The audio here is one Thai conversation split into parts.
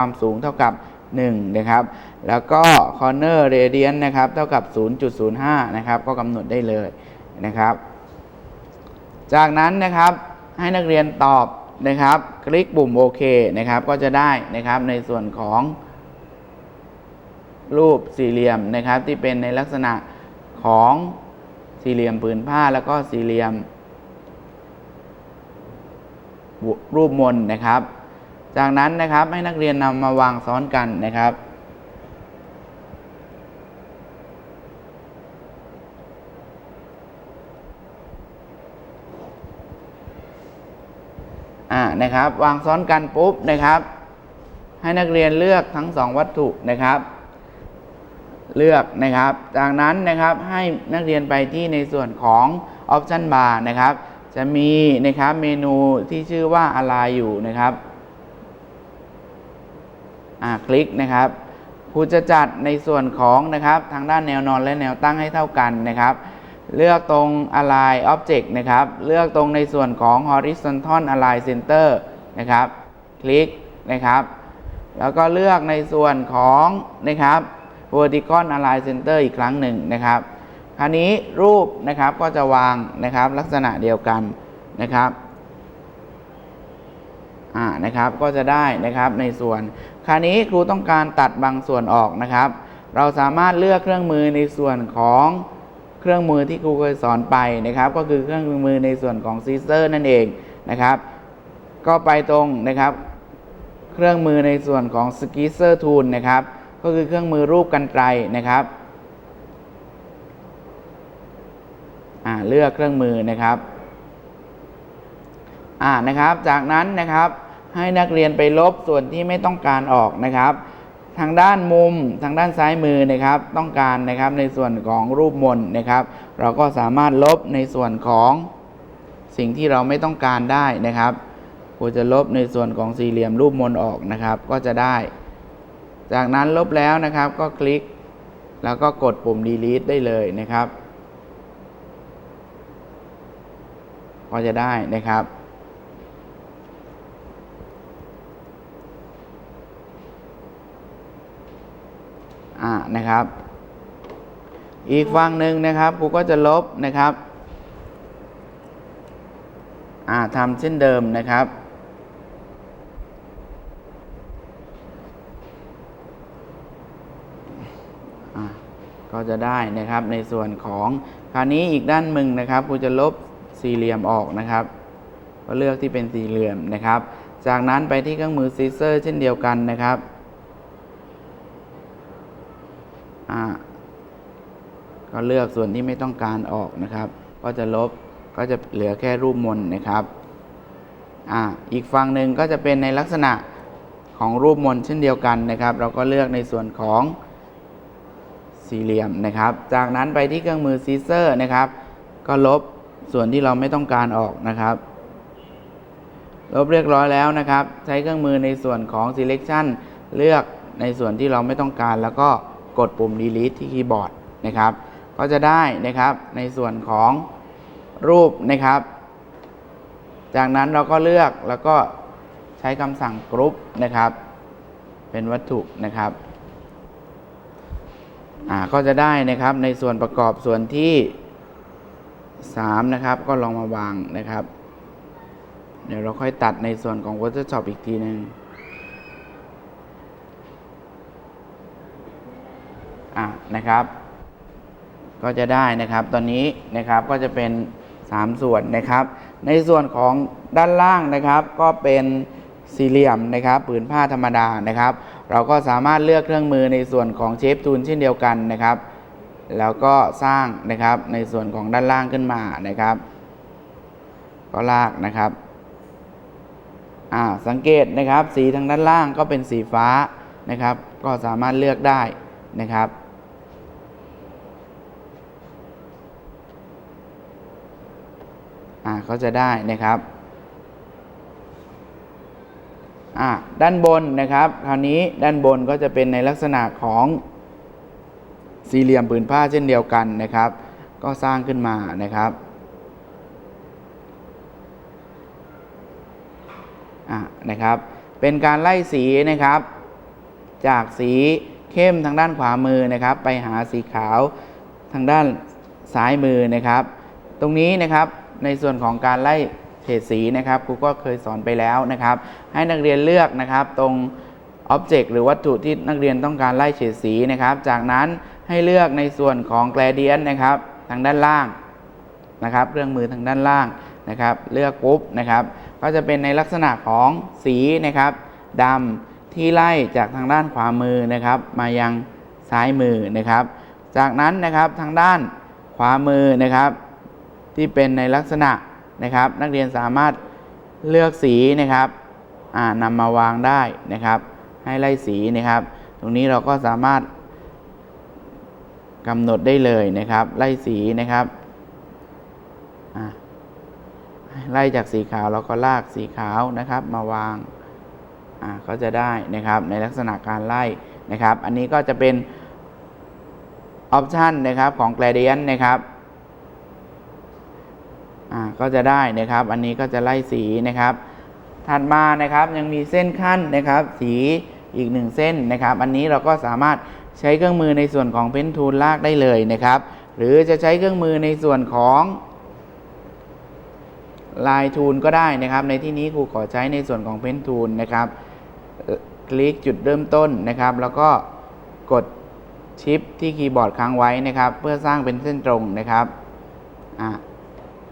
ความสูงเท่ากับ 1 นะครับ แล้วก็ corner radius นะครับ เท่ากับ 0.05 นะครับ ก็กำหนดได้เลยนะครับ จากนั้นนะครับให้นักเรียนตอบนะครับ คลิกปุ่มโอเคนะครับ ก็จะได้นะครับในส่วนของ รูปสี่เหลี่ยมนะครับ ที่เป็นในลักษณะของสี่เหลี่ยมผืนผ้าแล้วก็สี่เหลี่ยมรูปมนนะครับ จากนั้นนะครับให้นักเรียนนำมาวางซ้อนกันนะครับ อ่านะครับ วางซ้อนกันปุ๊บนะครับ ให้นักเรียนเลือกทั้งสองวัตถุนะครับ เลือกนะครับ จากนั้นนะครับให้นักเรียนไปที่ในส่วนของ Option Bar นะครับ จะมีนะครับเมนูที่ชื่อว่าอะไรอยู่นะครับ คลิกนะครับครูจะจัดในส่วนของนะครับทางด้านแนวนอนและแนวตั้งให้เท่ากันนะครับ เลือกตรง align object นะครับ เลือกตรงในส่วนของ horizontal align center นะครับ คลิกนะครับ แล้วก็เลือกในส่วนของนะครับ vertical align center อีกครั้งหนึ่งนะครับคราวนี้รูปนะครับก็จะวางนะครับลักษณะเดียวกันนะครับอ่านะครับก็จะได้นะครับในส่วน คราวนี้ครูต้องการตัดบางส่วนออกนะครับ เราสามารถเลือกเครื่องมือในส่วนของเครื่องมือที่ครูเคยสอนไปนะครับ ก็คือเครื่องมือในส่วนของซีเซอร์นั่นเองนะครับ ก็ไปตรงนะครับ เครื่องมือในส่วนของสกิเซอร์ทูลนะครับ ก็คือเครื่องมือรูปกันไกรนะครับเลือกเครื่องมือนะครับอ่านะครับ จากนั้นนะครับ ให้นักเรียนไปลบส่วนที่ไม่ต้องการออกนะครับ ทางด้านมุมทางด้านซ้ายมือนะครับ ต้องการนะครับในส่วนของรูปมนนะครับ เราก็สามารถลบในส่วนของสิ่งที่เราไม่ต้องการได้นะครับกูจะลบในส่วนของสี่เหลี่ยมรูปมนออกนะครับ ก็จะได้ จากนั้นลบแล้วนะครับก็คลิก แล้วก็กดปุ่ม delete ได้เลยนะครับ ก็จะได้นะครับ นะครับ อีกฝั่งหนึ่งนะครับครูก็จะลบนะครับอ่าทำเช่นเดิมนะครับ ก็จะได้นะครับในส่วนของคราวนี้อีกด้านมึงนะครับครูจะลบสี่เหลี่ยมออกนะครับ ก็เลือกที่เป็นสี่เหลี่ยมนะครับ จากนั้นไปที่เครื่องมือซีเซอร์เช่นเดียวกันนะครับ อ่า ก็เลือกส่วนที่ไม่ต้องการออกนะครับ ก็จะลบก็จะเหลือแค่รูปมนนะครับออีกฝั่งหนึ่งก็จะเป็นในลักษณะของรูปมนเช่นเดียวกันนะครับ เราก็เลือกในส่วนของสี่เหลี่ยมนะครับ จากนั้นไปที่เครื่องมือซีเซอร์นะครับ ก็ลบส่วนที่เราไม่ต้องการออกนะครับ ลบเรียบร้อยแล้วนะครับ ใช้เครื่องมือในส่วนของ selection เลือกในส่วนที่เราไม่ต้องการแล้วก็ กดปุ่ม delete ที่คีย์บอร์ดนะครับ ก็จะได้นะครับในส่วนของรูปนะครับ จากนั้นเราก็เลือกแล้วก็ใช้คำสั่งกรุ๊ปนะครับ เป็นวัตถุนะครับอ่าก็จะได้นะครับในส่วนประกอบส่วนที่ 3 นะครับ ก็ลองมาวางนะครับ เดี๋ยวเราค่อยตัดในส่วนของ Photoshop อีกทีหนึ่ง อะนะครับ ก็จะได้นะครับตอนนี้นะครับก็จะเป็น 3 ส่วนนะครับ ในส่วนของด้านล่างนะครับ ก็เป็นสี่เหลี่ยมนะครับผืนผ้าธรรมดานะครับ เราก็สามารถเลือกเครื่องมือในส่วนของเชฟทูลเช่นเดียวกันนะครับ แล้วก็สร้างนะครับในส่วนของด้านล่างขึ้นมานะครับ ก็ลากนะครับอ่าสังเกตนะครับสีทางด้านล่างก็เป็นสีฟ้านะครับ ก็สามารถเลือกได้นะครับ อ่าก็จะได้นะครับอ่าด้านบนนะครับ คราวนี้ด้านบนก็จะเป็นในลักษณะของสี่เหลี่ยมผืนผ้าเช่นเดียวกันนะครับ ก็สร้างขึ้นมานะครับอ่านะครับ เป็นการไล่สีนะครับ จากสีเข้มทางด้านขวามือนะครับ ไปหาสีขาวทางด้านซ้ายมือนะครับ ตรงนี้นะครับ ในส่วนของการไล่เฉดสีนะครับครูก็เคยสอนไปแล้วนะครับ ให้นักเรียนเลือกนะครับตรง Object หรือวัตถุที่นักเรียนต้องการไล่เฉดสีนะครับ จากนั้นให้เลือกในส่วนของ Gradient นะครับทางด้านล่างนะครับเครื่องมือทางด้านล่างนะครับ เลือกปุ๊บนะครับ ก็จะเป็นในลักษณะของสีนะครับดำที่ไล่จากทางด้านขวามือนะครับ มายังซ้ายมือนะครับ จากนั้นนะครับทางด้านขวามือนะครับ ที่เป็นในลักษณะนะครับ นักเรียนสามารถเลือกสีนะครับนำมาวางได้นะครับ ให้ไล่สีนะครับ ตรงนี้เราก็สามารถกำหนดได้เลยนะครับ ไล่สีนะครับไล่จากสีขาวเราก็ลากสีขาวนะครับ มาวางอ่าก็จะได้นะครับในลักษณะการไล่นะครับ อันนี้ก็จะเป็นออปชันนะครับของ gradient นะครับ ก็จะได้นะครับ อันนี้ก็จะไล่สีนะครับ ถัดมานะครับยังมีเส้นขั้นนะครับ สีอีกหนึ่งเส้นนะครับ อันนี้เราก็สามารถใช้เครื่องมือในส่วนของเพนทูลลากได้เลยนะครับ หรือจะใช้เครื่องมือในส่วนของลายทูลก็ได้นะครับ ในที่นี้ครูขอใช้ในส่วนของเพนทูลนะครับ คลิกจุดเริ่มต้นนะครับ แล้วก็กดชิปที่คีย์บอร์ดค้างไว้นะครับ เพื่อสร้างเป็นเส้นตรงนะครับอ่า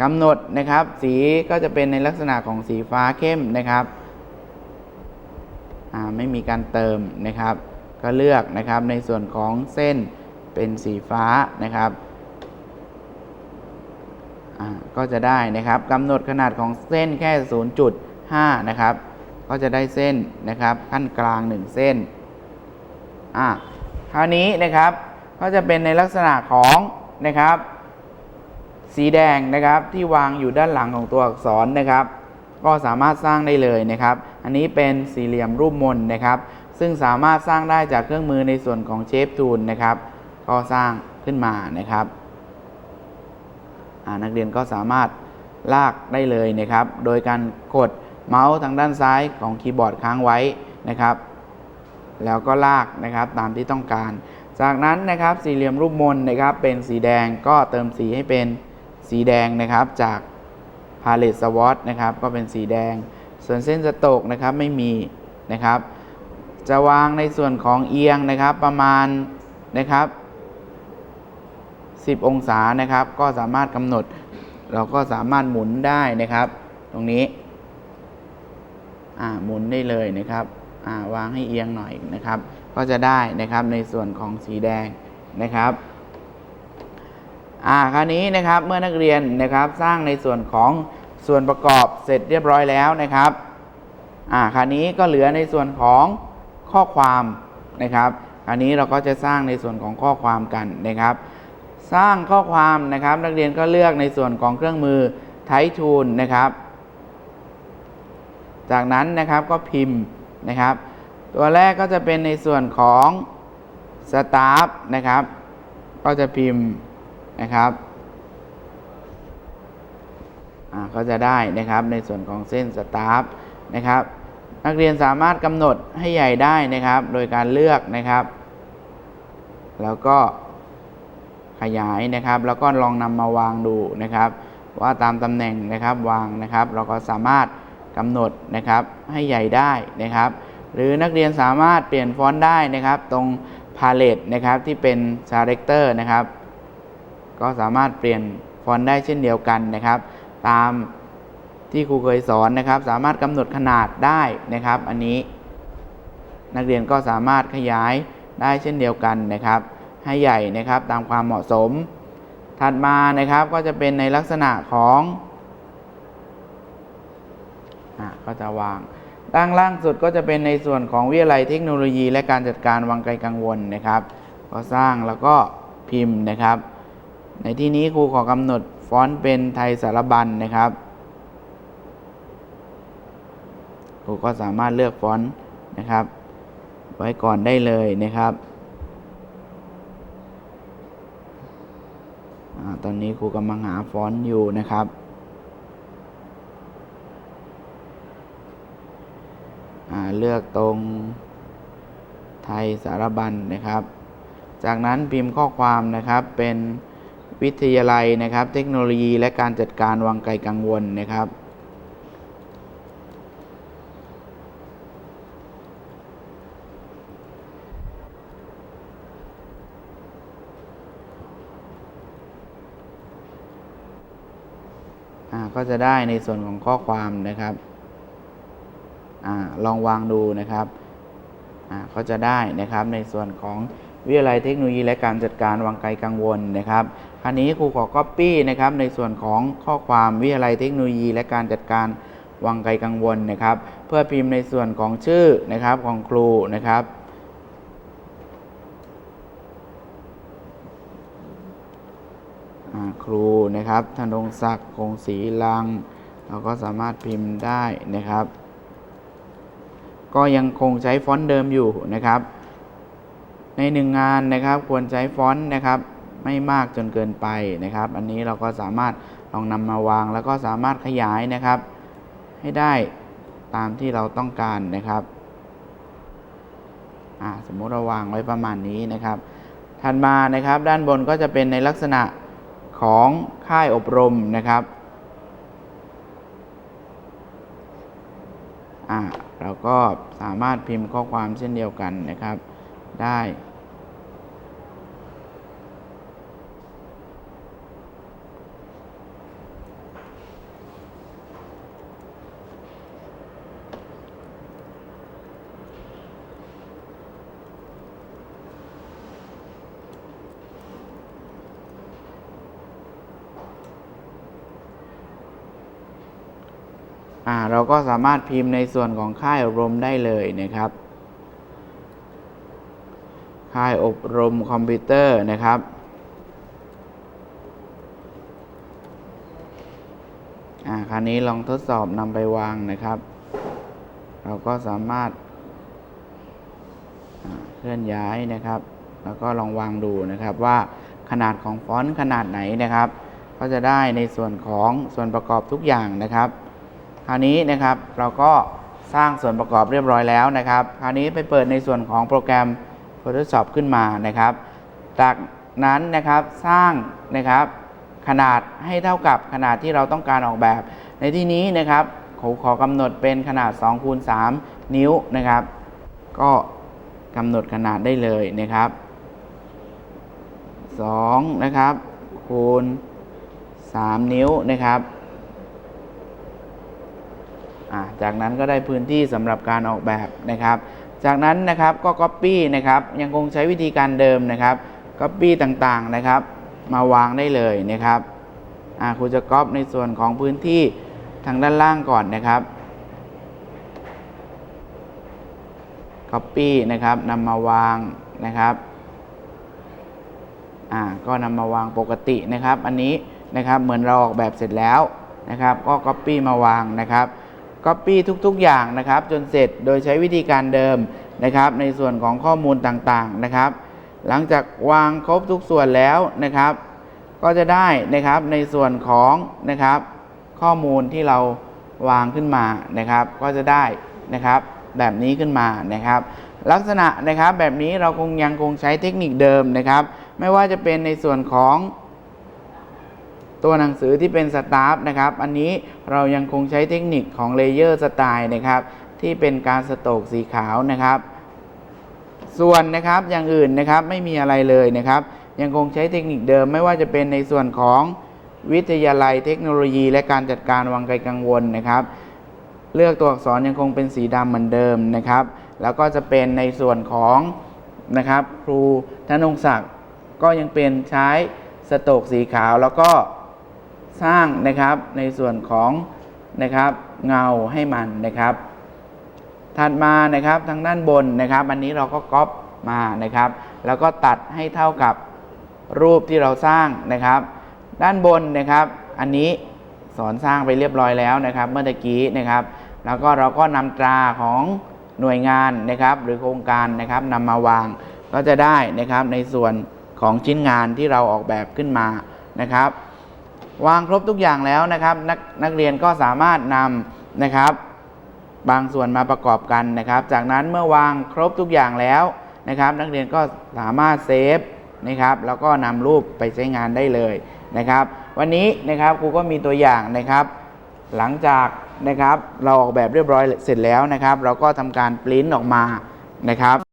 กำหนดนะครับ สีก็จะเป็นในลักษณะของสีฟ้าเข้มนะครับไม่มีการเติมนะครับ ก็เลือกนะครับในส่วนของเส้นเป็นสีฟ้านะครับก็จะได้นะครับกำหนดขนาดของเส้นแค่ 0.5 นะครับ ก็จะได้เส้นนะครับขั้นกลาง 1 เส้นอ่าคราวนี้นะครับก็จะเป็นในลักษณะของนะครับ สีแดงนะครับที่วางอยู่ด้านหลังของตัวอักษรนะครับ ก็สามารถสร้างได้เลยนะครับ อันนี้เป็นสี่เหลี่ยมรูปมนนะครับ ซึ่งสามารถสร้างได้จากเครื่องมือในส่วนของเชฟทูลนะครับ ก็สร้างขึ้นมานะครับนักเรียนก็สามารถลากได้เลยนะครับ โดยการกดเมาส์ทางด้านซ้ายของคีย์บอร์ดค้างไว้นะครับ แล้วก็ลากนะครับตามที่ต้องการ จากนั้นนะครับสี่เหลี่ยมรูปมนนะครับเป็นสีแดงก็เติมสีให้เป็น สีแดงนะครับจาก Palette Swatch นะครับก็เป็นสีแดง ส่วนเส้นสโตกนะครับไม่มีนะครับ จะวางในส่วนของเอียงนะครับประมาณนะครับ 10 องศานะครับ ก็สามารถกำหนด เราก็สามารถหมุนได้นะครับ ตรงนี้อ่าหมุนได้เลยนะครับอ่าวางให้เอียงหน่อยนะครับ ก็จะได้นะครับในส่วนของสีแดงนะครับ อ่าคราวนี้นะครับเมื่อนักเรียนนะครับสร้างในส่วนของส่วนประกอบเสร็จเรียบร้อยแล้วนะครับอ่าคราวนี้ก็เหลือในส่วนของข้อความนะครับคราวนี้เราก็จะสร้างในส่วนของข้อความกันนะครับ สร้างข้อความนะครับ นักเรียนก็เลือกในส่วนของเครื่องมือไททูลนะครับ จากนั้นนะครับก็พิมพ์นะครับ ตัวแรกก็จะเป็นในส่วนของ Start นะครับ ก็จะพิมพ์ นะครับอ่าก็จะได้นะครับในส่วนของเส้น Start นะครับ นักเรียนสามารถกำหนดให้ใหญ่ได้นะครับ โดยการเลือกนะครับ แล้วก็ขยายนะครับ แล้วก็ลองนำมาวางดูนะครับ ว่าตามตำแหน่งนะครับวางนะครับ เราก็สามารถกำหนดนะครับให้ใหญ่ได้นะครับ หรือนักเรียนสามารถเปลี่ยนฟอนต์ได้นะครับ ตรงพาเลตนะครับที่เป็นซา r ร c เตอร์นะครับ ก็สามารถเปลี่ยนฟอนต์ได้เช่นเดียวกันนะครับ ตามที่ครูเคยสอนนะครับ สามารถกำหนดขนาดได้นะครับ อันนี้นักเรียนก็สามารถขยายได้เช่นเดียวกันนะครับ ให้ใหญ่นะครับตามความเหมาะสม ถัดมานะครับก็จะเป็นในลักษณะของอะก็จะวางด้านล่างสุดก็จะเป็นในส่วนของวิทยาลัยเทคโนโลยี และการจัดการวังไกลกังวลนะครับ ก็สร้างแล้วก็พิมพ์นะครับ ในที่นี้ครูขอกำหนดฟอนต์เป็นไทยสารบัญนะครับครูก็สามารถเลือกฟอนต์นะครับ ไว้ก่อนได้เลยนะครับอตอนนี้ครูกำลังหาฟอนต์อยู่นะครับเลือกตรงไทยสารบัญนะครับ จากนั้นพิมพ์ข้อความนะครับเป็น วิทยาลัยนะครับ เทคโนโลยีและการจัดการวังไกลกังวลนะครับอ่าก็จะได้ในส่วนของข้อความนะครับอาลองวางดูนะครับอ่าก็จะได้นะครับในส่วนของ วิทยาลัยเทคโนโลยีและการจัดการวังไกลกังวลนะครับคราวนี้ครูขอ Copy นะครับในส่วนของข้อความวิทยาลัยเทคโนโลยี และการจัดการวังไกลกังวลนะครับ เพื่อพิมพ์ในส่วนของชื่อนะครับของครูนะครับครูนะครับธนงศักดิ์คงศรีลัง เราก็สามารถพิมพ์ได้นะครับ ก็ยังคงใช้ฟอนต์เดิมอยู่นะครับ ในหนึ่งงานนะครับ ควรใช้ฟอนต์นะครับไม่มากจนเกินไปนะครับ อันนี้เราก็สามารถลองนำมาวาง แล้วก็สามารถขยายนะครับ ให้ได้ตามที่เราต้องการนะครับอ่าสมมติเราวางไว้ประมาณนี้นะครับ ถัดมานะครับด้านบนก็จะเป็นในลักษณะของค่ายอบรมนะครับอ่าเราก็สามารถพิมพ์ข้อความเช่นเดียวกันนะครับ ได้ เราก็สามารถพิมพ์ในส่วนของค่ายอบรมได้เลยนะครับ ค่ายอบรมคอมพิวเตอร์นะครับอ่าคราวนี้ลองทดสอบนำไปวางนะครับ เราก็สามารถาเคลื่อนย้ายนะครับ แล้วก็ลองวางดูนะครับว่าขนาดของฟอนต์ขนาดไหนนะครับ ก็จะได้ในส่วนของส่วนประกอบทุกอย่างนะครับ คราวนี้นะครับเราก็สร้างส่วนประกอบเรียบร้อยแล้วนะครับ คราวนี้ไปเปิดในส่วนของโปรแกรม Photoshop ขึ้นมานะครับ จากนั้นนะครับสร้างนะครับขนาดให้เท่ากับขนาดที่เราต้องการออกแบบ ในที่นี้นะครับขอขอกำหนดเป็นขนาด2คูณ3นิ้วนะครับ ก็กำหนดขนาดได้เลยนะครับ2นะครับคูณ3นิ้วนะครับ จากนั้นก็ได้พื้นที่สำหรับการออกแบบนะครับ จากนั้นนะครับก็ Copy นะครับยังคงใช้วิธีการเดิมนะครับ Copy ต่างๆนะครับ มาวางได้เลยนะครับครูจะก๊อปในส่วนของพื้นที่ทางด้านล่างก่อนนะครับ Copy นะครับนำมาวางนะครับอ่าก็นำมาวางปกตินะครับ อันนี้นะครับเหมือนเราออกแบบเสร็จแล้วนะครับ ก็ Copy มาวางนะครับ Copy ทุกๆ อย่างนะครับ จนเสร็จโดยใช้วิธีการเดิมนะครับ ในส่วนของข้อมูลต่างๆนะครับ หลังจากวางครบทุกส่วนแล้วนะครับ ก็จะได้นะครับในส่วนของนะครับ ข้อมูลที่เราวางขึ้นมานะครับ ก็จะได้นะครับ แบบนี้ขึ้นมานะครับ ลักษณะนะครับแบบนี้เราคงยังคงใช้เทคนิคเดิมนะครับ ไม่ว่าจะเป็นในส่วนของ ตัวหนังสือที่เป็นสตาฟนะครับ อันนี้เรายังคงใช้เทคนิคของเลเยอร์สไตล์นะครับ ที่เป็นการสโตกสีขาวนะครับ ส่วนนะครับอย่างอื่นนะครับไม่มีอะไรเลยนะครับ ยังคงใช้เทคนิคเดิมไม่ว่าจะเป็นในส่วนของวิทยาลัยเทคโนโลยี และการจัดการวังไกลกังวลนะครับ เลือกตัวอักษรยังคงเป็นสีดำเหมือนเดิมนะครับ แล้วก็จะเป็นในส่วนของนะครับครูธนงศักดิ์ก็ยังเป็นใช้สโตกสีขาวแล้วก็ สร้างนะครับในส่วนของนะครับเงาให้มันนะครับ ถัดมานะครับทางด้านบนนะครับ อันนี้เราก็ก๊อปมานะครับ แล้วก็ตัดให้เท่ากับรูปที่เราสร้างนะครับ ด้านบนนะครับ อันนี้สอนสร้างไปเรียบร้อยแล้วนะครับ เมื่อกี้นะครับ แล้วก็เราก็นำตราของหน่วยงานนะครับ หรือโครงการนะครับนำมาวางก็จะได้นะครับในส่วนของชิ้นงานที่เราออกแบบขึ้นมานะครับ วางครบทุกอย่างแล้วนะครับ นักนักเรียนก็สามารถนำนะครับ บางส่วนมาประกอบกันนะครับ จากนั้นเมื่อวางครบทุกอย่างแล้วนะครับ นักเรียนก็สามารถเซฟนะครับ แล้วก็นำรูปไปใช้งานได้เลยนะครับ วันนี้นะครับครูก็มีตัวอย่างนะครับ หลังจากนะครับเราออกแบบเรียบร้อยเสร็จแล้วนะครับ เราก็ทำการปริ้นออกมานะครับ